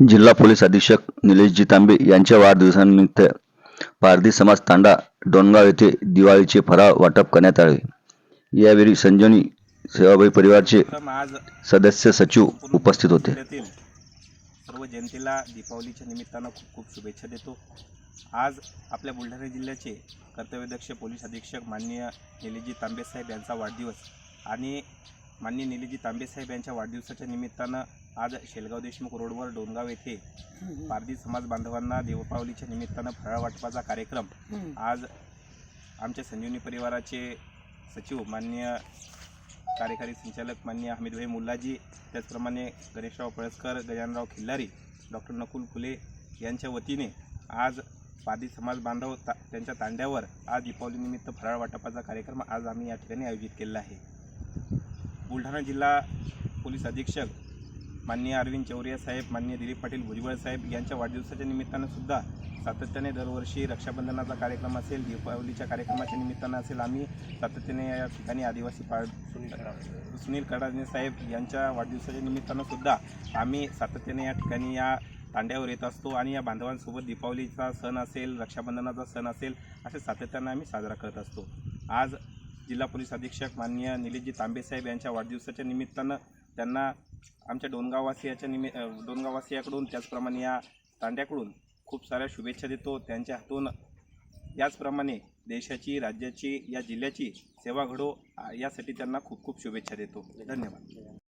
जिल्हा पोलीस अधीक्षक निलेशजी तांबे यांच्या वाढदिवसानिमित्त पारधी समाज तांडा डोणगाव येथे दिवाळीचे फराळ वाटप करण्यात आले. यावेळी संजोनी सेवाबाई परिवारचे आज सदस्य सचिव उपस्थित होते. सर्व जनतेला दीपावलीच्या निमित्तानं खूप खूप शुभेच्छा देतो. आज आपल्या बुलढाणा जिल्ह्याचे कर्तव्यदक्ष पोलीस अधीक्षक माननीय निलेजी तांबेसाहेब यांचा वाढदिवस आणि माननीय निलेजी तांबेसाहेब यांच्या वाढदिवसाच्या निमित्तानं आज शेलगाव देशमुख रोडवर डोनगाव येथे पारधी समाज बांधवांना देवपावलीच्या निमित्तानं फराळ वाटपाचा कार्यक्रम आज आमच्या संजीवनी परिवाराचे सचिव माननीय कार्यकारी संचालक माननीय हमीदभाई मुल्लाजी त्याचप्रमाणे गणेशराव पळसकर गजानराव खिल्लारी डॉक्टर नकुल फुले यांच्या वतीने आज पादी समाज बांधव ता त्यांच्या तांड्यावर आज दीपावलीनिमित्त फराळ वाटपाचा कार्यक्रम आज आम्ही या ठिकाणी आयोजित केला आहे. बुलढाणा जिल्हा पोलीस अधीक्षक माननीय अरविंद चौरिया साहेब माननीय दिलीप पाटील भुजबळ साहेब यांच्या वाढदिवसाच्या निमित्तानं सुद्धा सातत्याने दरवर्षी रक्षाबंधनाचा कार्यक्रम असेल दीपावलीच्या कार्यक्रमाच्या निमित्तानं असेल आम्ही सातत्याने या ठिकाणी आदिवासी पाळ सुनील कडाने साहेब यांच्या वाढदिवसाच्या निमित्तानं सुद्धा आम्ही सातत्याने या ठिकाणी या तांड्यावर येत असतो आणि या बांधवांसोबत दीपावलीचा सण असेल रक्षाबंधनाचा सण असेल असे सातत्यानं आम्ही साजरा करत असतो. आज जिल्हा पोलीस अधीक्षक माननीय निलेशजी तांबेसाहेब यांच्या वाढदिवसाच्या निमित्तानं त्यांना आमच्या डोनगाववासियाच्या निमि डोनगाववासियाकडून त्याचप्रमाणे या तांड्याकडून खूप साऱ्या शुभेच्छा देतो. त्यांच्या हातून याचप्रमाणे देशाची राज्याची या जिल्ह्याची सेवा घडो यासाठी त्यांना खूप खूप शुभेच्छा देतो. धन्यवाद.